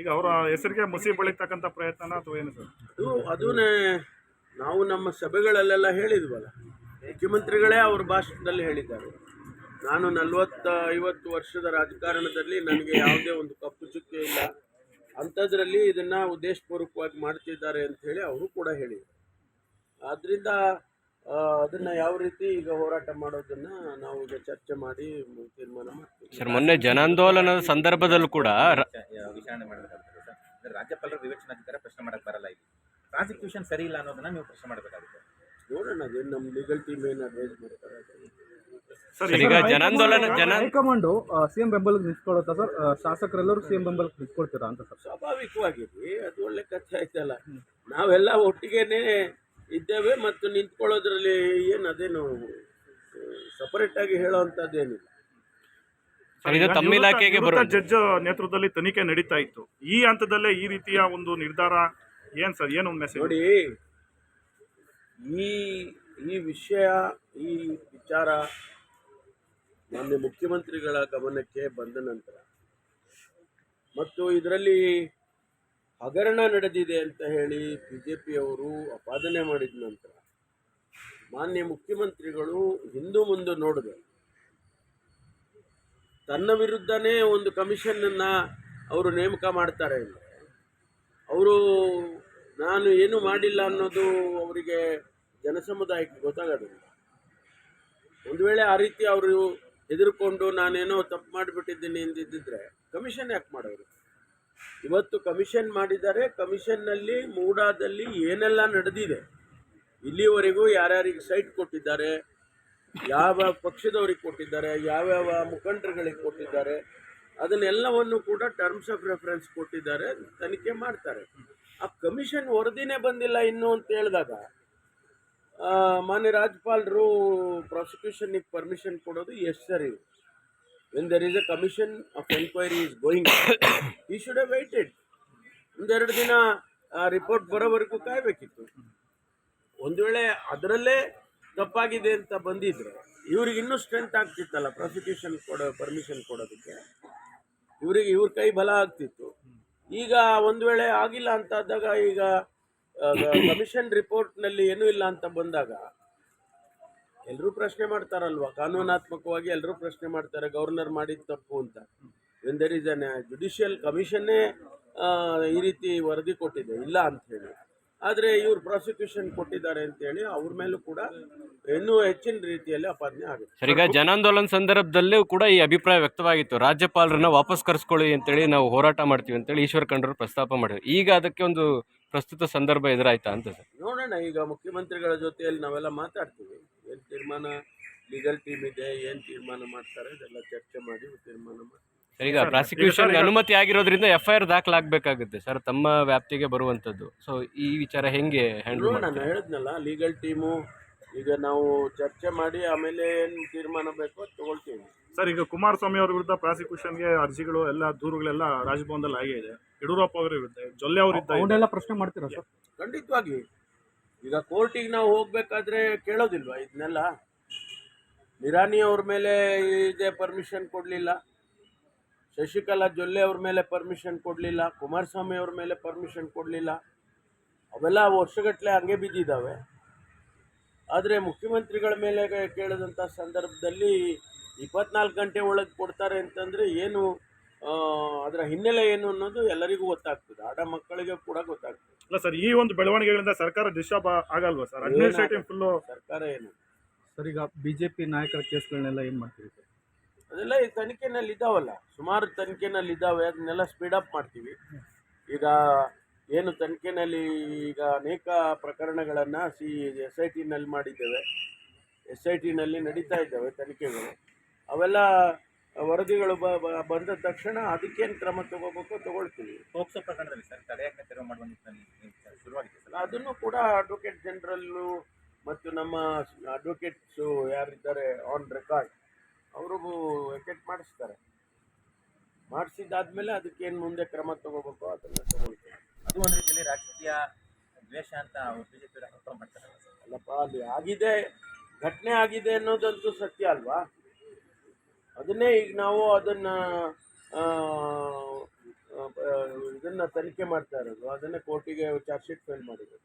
ಈಗ ಅವರ ಹೆಸರಿಗೆ ಮುಸಿ ಬೆಳೀತಕ್ಕಂಥ ಪ್ರಯತ್ನ ಅಥವಾ ಏನು ಅದು ಅದನ್ನೇ ನಾವು ನಮ್ಮ ಸಭೆಗಳಲ್ಲೆಲ್ಲ ಹೇಳಿದ್ವಲ್ಲ, ಮುಖ್ಯಮಂತ್ರಿಗಳೇ ಅವ್ರ ಭಾಷಣದಲ್ಲಿ ಹೇಳಿದ್ದಾರೆ. ನಾನು ನಲವತ್ತ ಐವತ್ತು ವರ್ಷದ ರಾಜಕಾರಣದಲ್ಲಿ ನನಗೆ ಯಾವುದೇ ಒಂದು ಕಪ್ಪು ಚುಕ್ಕೆ ಇಲ್ಲ. ಅಂಥದ್ರಲ್ಲಿ ಇದನ್ನು ಉದ್ದೇಶಪೂರ್ವಕವಾಗಿ ಮಾಡ್ತಿದ್ದಾರೆ ಅಂತ ಹೇಳಿ ಅವರು ಕೂಡ ಹೇಳಿದರು. ಆದ್ದರಿಂದ ಅದನ್ನು ಯಾವ ರೀತಿ ಈಗ ಹೋರಾಟ ಮಾಡೋದನ್ನು ನಾವು ಈಗ ಚರ್ಚೆ ಮಾಡಿ ತೀರ್ಮಾನ ಮಾಡ್ತೀವಿ. ಸರ್ ಮೊನ್ನೆ ಜನಾಂದೋಲನದ ಸಂದರ್ಭದಲ್ಲೂ ಕೂಡ ವಿಚಾರಣೆ ಮಾಡಬೇಕಾಗುತ್ತೆ ಸರ್. ರಾಜ್ಯಪಾಲರು ವಿವೇಚನಾಧಿಕಾರ ಪ್ರಶ್ನೆ ಮಾಡಕ್ ಬರಲ್ಲ ಇದು ಪ್ರಾಸಿಕ್ಯೂಷನ್ ಸರಿ ಇಲ್ಲ ಅನ್ನೋದನ್ನ ನೀವು ಪ್ರಶ್ನೆ ಮಾಡಬೇಕಾಗುತ್ತೆ. ನೋಡೋಣ ಅದೇನು ನಮ್ಮ ಲೀಗಲ್ ಟೀಮ್ ಏನು ಅಡ್ವೈಸ್ ಮಾಡ್ತಾರೆ ಸರ್ ಈಗ ಜನಾಂದೋಲನ ಜನ ಹೈಕಮಾಂಡು ಸಿಎಂ ಬೆಂಬಲಕ್ಕೆ ನಿಂತ್ಕೊಳ್ಳುತ್ತಾ ಸರ್? ಶಾಸಕರೆಲ್ಲರೂ ಸಿಎಂ ಬೆಂಬಲಕ್ಕೆ ನಿಂತ್ಕೊಳ್ತೀರಾ ಅಂತ ಸರ್? ಸ್ವಾಭಾವಿಕವಾಗಿ ಅದು ಒಳ್ಳೆ ಕಥೆ ಆಯ್ತಲ್ಲ. ನಾವೆಲ್ಲ ಒಟ್ಟಿಗೆನೆ ಇದ್ದೇವೆ ಮತ್ತು ನಿಂತ್ಕೊಳ್ಳೋದ್ರಲ್ಲಿ ಏನು ಅದೇನು ಸಪರೇಟಾಗಿ ಆಗಿ ಹೇಳೋವಂಥದ್ದೇನಿಲ್ಲ. ತಮ್ಮ ಇಲಾಖೆಗೆ ಜಡ್ಜ್ ನೇತೃತ್ವದಲ್ಲಿ ತನಿಖೆ ನಡೀತಾ ಇತ್ತು. ಈ ಹಂತದಲ್ಲೇ ಈ ರೀತಿಯ ಒಂದು ನಿರ್ಧಾರ ಏನ್ ಸರ್ ಏನು ಒಂದು ಮೆಸೇಜ್ ನೋಡಿ ಈ ಈ ವಿಷಯ ಈ ವಿಚಾರ ಮಾನ್ಯ ಮುಖ್ಯಮಂತ್ರಿಗಳ ಗಮನಕ್ಕೆ ಬಂದ ನಂತರ ಮತ್ತು ಇದರಲ್ಲಿ ಹಗರಣ ನಡೆದಿದೆ ಅಂತ ಹೇಳಿ ಬಿ ಜೆ ಪಿಯವರು ಅಪಾದನೆ ಮಾಡಿದ ನಂತರ ಮಾನ್ಯ ಮುಖ್ಯಮಂತ್ರಿಗಳು ಹಿಂದೂ ಮುಂದೆ ನೋಡಿದೆ. ತನ್ನ ವಿರುದ್ಧನೇ ಒಂದು ಕಮಿಷನನ್ನು ಅವರು ನೇಮಕ ಮಾಡ್ತಾರೆ ಅಂದರೆ ಅವರು ನಾನು ಏನು ಮಾಡಿಲ್ಲ ಅನ್ನೋದು ಅವರಿಗೆ ಜನಸಮುದಾಯಕ್ಕೆ ಗೊತ್ತಾಗೋದಿಲ್ಲ. ಒಂದು ವೇಳೆ ಆ ರೀತಿ ಅವರು ಹೆದರ್ಕೊಂಡು ನಾನೇನೋ ತಪ್ಪು ಮಾಡಿಬಿಟ್ಟಿದ್ದೀನಿ ಎಂದಿದ್ದರೆ ಕಮಿಷನ್ ಯಾಕೆ ಮಾಡೋರು? ಇವತ್ತು ಕಮಿಷನ್ ಮಾಡಿದ್ದಾರೆ. ಕಮಿಷನ್ನಲ್ಲಿ ಮೂಡಾದಲ್ಲಿ ಏನೆಲ್ಲ ನಡೆದಿದೆ? ಇಲ್ಲಿವರೆಗೂ ಯಾರ್ಯಾರಿಗೆ ಸೈಟ್ ಕೊಟ್ಟಿದ್ದಾರೆ? ಯಾವ ಪಕ್ಷದವ್ರಿಗೆ ಕೊಟ್ಟಿದ್ದಾರೆ? ಯಾವ್ಯಾವ ಮುಖಂಡರುಗಳಿಗೆ ಕೊಟ್ಟಿದ್ದಾರೆ? ಅದನ್ನೆಲ್ಲವನ್ನು ಕೂಡ ಟರ್ಮ್ಸ್ ಆಫ್ ರೆಫರೆನ್ಸ್ ಕೊಟ್ಟಿದ್ದಾರೆ, ತನಿಖೆ ಮಾಡ್ತಾರೆ. ಆ ಕಮಿಷನ್ ವರದಿನೇ ಬಂದಿಲ್ಲ ಇನ್ನು ಅಂತ ಹೇಳಿದಾಗ ಮಾನ್ಯ ರಾಜ್ಯಪಾಲರು ಪ್ರಾಸಿಕ್ಯೂಷನ್ಗೆ ಪರ್ಮಿಷನ್ ಕೊಡೋದು ಎಷ್ಟು ಸರಿ? When there is commission commission of enquiry is going ಈ ಶುಡ್ have waited. ಒಂದೆರಡು ದಿನ ರಿಪೋರ್ಟ್ ಬರೋವರೆಗೂ ಕಾಯಬೇಕಿತ್ತು. ಒಂದು ವೇಳೆ ಅದರಲ್ಲೇ ತಪ್ಪಾಗಿದೆ ಅಂತ ಬಂದಿದ್ರೆ, ಇವ್ರಿಗೆ ಇನ್ನೂ ಸ್ಟ್ರೆಂತ್ ಆಗ್ತಿತ್ತಲ್ಲ ಪ್ರಾಸಿಕ್ಯೂಷನ್ ಕೊಡೋ ಪರ್ಮಿಷನ್ ಕೊಡೋದಕ್ಕೆ? ಇವರಿಗೆ ಇವ್ರ ಕೈ ಬಲ ಆಗ್ತಿತ್ತು. ಈಗ ಒಂದು ವೇಳೆ ಆಗಿಲ್ಲ ಅಂತ ಆದಾಗ ಈಗ ಕಮಿಷನ್ ರಿಪೋರ್ಟ್ನಲ್ಲಿ ಏನೂ ಇಲ್ಲ ಅಂತ ಬಂದಾಗ ಎಲ್ಲರೂ ಪ್ರಶ್ನೆ ಮಾಡ್ತಾರಲ್ವಾ? ಕಾನೂನಾತ್ಮಕವಾಗಿ ಎಲ್ಲರೂ ಪ್ರಶ್ನೆ ಮಾಡ್ತಾರೆ ಗವರ್ನರ್ ಮಾಡಿದ ತಪ್ಪು ಅಂತ. When there is an judicial ಕಮಿಷನ್ನೇ ಈ ರೀತಿ ವರದಿ ಕೊಟ್ಟಿದೆ ಇಲ್ಲ ಅಂತ ಹೇಳಿ. ಆದರೆ ಇವರು ಪ್ರಾಸಿಕ್ಯೂಷನ್ ಕೊಟ್ಟಿದ್ದಾರೆ ಅಂತೇಳಿ ಅವ್ರ ಮೇಲೂ ಕೂಡ ಇನ್ನೂ ಹೆಚ್ಚಿನ ರೀತಿಯಲ್ಲಿ ಅಪಾದನೆ ಆಗುತ್ತೆ. ಸರ್ ಈಗ ಜನಾಂದೋಲನ ಸಂದರ್ಭದಲ್ಲೂ ಕೂಡ ಈ ಅಭಿಪ್ರಾಯ ವ್ಯಕ್ತವಾಗಿತ್ತು. ರಾಜ್ಯಪಾಲರನ್ನ ವಾಪಸ್ ಕರೆಸ್ಕೊಳ್ಳಿ ಅಂತೇಳಿ ನಾವು ಹೋರಾಟ ಮಾಡ್ತೀವಿ ಅಂತೇಳಿ ಈಶ್ವರ ಖಂಡ್ರು ಪ್ರಸ್ತಾಪ ಮಾಡಿದ್ರು. ಈಗ ಅದಕ್ಕೆ ಒಂದು ಪ್ರಸ್ತುತ ಸಂದರ್ಭ ಎದುರಾಯ್ತಾ ಅಂತ ಸರ್? ನೋಡೋಣ ಈಗ ಮುಖ್ಯಮಂತ್ರಿಗಳ ಜೊತೆಯಲ್ಲಿ ನಾವೆಲ್ಲ ಮಾತಾಡ್ತೀವಿ. ತೀರ್ಮಾನ ಲೀಗಲ್ ಟೀಮ್ ಇದೆ ಏನು ತೀರ್ಮಾನ ಮಾಡ್ತಾರೆ ಅದೆಲ್ಲ ಚರ್ಚೆ ಮಾಡಿ ತೀರ್ಮಾನ ಮಾಡಿ. ಸರ್ ಈಗ ಪ್ರಾಸಿಕ್ಯೂಷನ್ ಅನುಮತಿ ಆಗಿರೋದ್ರಿಂದ ಎಫ್ ಐ ಆರ್ ದಾಖಲಾಗಬೇಕಾಗುತ್ತೆ. ಸರ್ ತಮ್ಮ ವ್ಯಾಪ್ತಿಗೆ ಬರುವಂತದ್ದು ಸೊ ಈ ವಿಚಾರ ಹೆಂಗೆ ಹ್ಯಾಂಡಲ್ ನಾನು ಹೇಳಿದ್ನಲ್ಲ ಲೀಗಲ್ ಟೀಮು ಈಗ ನಾವು ಚರ್ಚೆ ಮಾಡಿ ಆಮೇಲೆ ಏನು ತೀರ್ಮಾನ ಬೇಕೋ ತಗೊಳ್ತೀವಿ. ಸರ್ ಈಗ ಕುಮಾರಸ್ವಾಮಿ ಅವ್ರ ವಿರುದ್ಧ ಪ್ರಾಸಿಕ್ಯೂಷನ್ಗೆ ಅರ್ಜಿಗಳು ಎಲ್ಲ ದೂರುಗಳೆಲ್ಲ ರಾಜಭವನದಲ್ಲಿ ಆಗಿದೆ. ಇದೆ ಯಡಿಯೂರಪ್ಪ ಅವರ ವಿರುದ್ಧ ಜೊಲ್ಲೆ ಅವರಿದ್ದ ಅವನ್ನೆಲ್ಲ ಪ್ರಶ್ನೆ ಮಾಡ್ತೀರಾ ಸರ್? ಖಂಡಿತವಾಗಿ. ಈಗ ಕೋರ್ಟಿಗೆ ನಾವು ಹೋಗ್ಬೇಕಾದ್ರೆ ಕೇಳೋದಿಲ್ವಾ ಇದನ್ನೆಲ್ಲ? ನಿರಾನಿ ಅವ್ರ ಮೇಲೆ ಇದೆ ಪರ್ಮಿಷನ್ ಕೊಡಲಿಲ್ಲ. ಶಶಿಕಲಾ ಜೊಲ್ಲೆ ಅವ್ರ ಮೇಲೆ ಪರ್ಮಿಷನ್ ಕೊಡಲಿಲ್ಲ. ಕುಮಾರಸ್ವಾಮಿ ಅವ್ರ ಮೇಲೆ ಪರ್ಮಿಷನ್ ಕೊಡಲಿಲ್ಲ. ಅವೆಲ್ಲ ವರ್ಷಗಟ್ಟಲೆ ಹಂಗೆ ಬಿದ್ದಿದ್ದಾವೆ. ಆದರೆ ಮುಖ್ಯಮಂತ್ರಿಗಳ ಮೇಲೆ ಕೇಳಿದಂಥ ಸಂದರ್ಭದಲ್ಲಿ ಇಪ್ಪತ್ನಾಲ್ಕು ಗಂಟೆ ಒಳಗೆ ಕೊಡ್ತಾರೆ ಅಂತಂದರೆ ಏನು ಅದರ ಹಿನ್ನೆಲೆ ಏನು ಅನ್ನೋದು ಎಲ್ಲರಿಗೂ ಗೊತ್ತಾಗ್ತದೆ. ಆಡ ಮಕ್ಕಳಿಗೆ ಕೂಡ ಗೊತ್ತಾಗ್ತದೆ. ಅಲ್ಲ ಸರ್ ಈ ಒಂದು ಬೆಳವಣಿಗೆಗಳಿಂದ ಸರ್ಕಾರ ಡಿಸ್ಟರ್ಬ್ ಆಗಲ್ವಾ ಸರ್? ಅಡ್ಮಿನಿಸ್ಟ್ರೇಟಿವ್ ಫುಲ್ಲು ಸರ್ಕಾರ ಏನು ಸರ್ ಈಗ ಬಿಜೆಪಿ ನಾಯಕರ ಕೇಸ್ಗಳನ್ನೆಲ್ಲ ಏನು ಮಾಡ್ತೀರಿ ಸರ್? ಅದೆಲ್ಲ ಈ ತನಿಖೆನಲ್ಲಿ ಇದ್ದಾವಲ್ಲ ಸುಮಾರು ತನಿಖೆನಲ್ಲಿ ಇದ್ದಾವೆ ಅದನ್ನೆಲ್ಲ ಸ್ಪೀಡ್ ಅಪ್ ಮಾಡ್ತೀವಿ. ಈಗ ಏನು ತನಿಖೆನಲ್ಲಿ ಈಗ ಅನೇಕ ಪ್ರಕರಣಗಳನ್ನು ಸಿ ಎಸ್ ಐ ಟಿನಲ್ಲಿ ಮಾಡಿದ್ದೇವೆ. ಎಸ್ ಐ ಟಿನಲ್ಲಿ ನಡೀತಾ ಇದ್ದಾವೆ ತನಿಖೆಗಳು. ಅವೆಲ್ಲ ವರದಿಗಳು ಬ ಬ- ಬಂದ ತಕ್ಷಣ ಅದಕ್ಕೇನು ಕ್ರಮ ತಗೋಬೇಕು ತಗೊಳ್ತೀವಿ. ಪೋಕ್ಸೋ ಪ್ರಕರಣದಲ್ಲಿ ಸರ್ ತಡೆಯಾಜ್ಞೆ ತೆರವು ಮಾಡುವ ನಿಟ್ಟಿನಲ್ಲಿ ಶುರುವಾಗಿದೆ ಸರ್. ಅದನ್ನು ಕೂಡ ಅಡ್ವೊಕೇಟ್ ಜನರಲ್ಲು ಮತ್ತು ನಮ್ಮ ಅಡ್ವೊಕೇಟ್ಸು ಯಾರಿದ್ದಾರೆ ಆನ್ ರೆಕಾರ್ಡ್ ಅವ್ರಿಗೂ ವೆಕೆಟ್ ಮಾಡಿಸ್ತಾರೆ. ಮಾಡಿಸಿದ್ದಾದ್ಮೇಲೆ ಅದಕ್ಕೇನು ಮುಂದೆ ಕ್ರಮ ತಗೋಬೇಕು ಅದನ್ನು ತಗೊಳ್ತೀವಿ ಅದು ಒಂದು ರೀತಿಯಲ್ಲಿ ರಾಜಕೀಯ ದ್ವೇಷ ಅಂತ ಬಿಜೆಪಿ ಆರೋಪ ಮಾಡ್ತಾರೆ. ಅಲ್ಲಪ್ಪ ಅಲ್ಲಿ ಆಗಿದೆ ಘಟನೆ ಆಗಿದೆ ಅನ್ನೋದಂತೂ ಸತ್ಯ ಅಲ್ವಾ? ಅದನ್ನೇ ಈಗ ನಾವು ಅದನ್ನು ಇದನ್ನು ತನಿಖೆ ಮಾಡ್ತಾ ಇರೋದು. ಅದನ್ನೇ ಕೋರ್ಟಿಗೆ ಚಾರ್ಜ್ ಶೀಟ್ ಫೈಲ್ ಮಾಡಿರೋದು.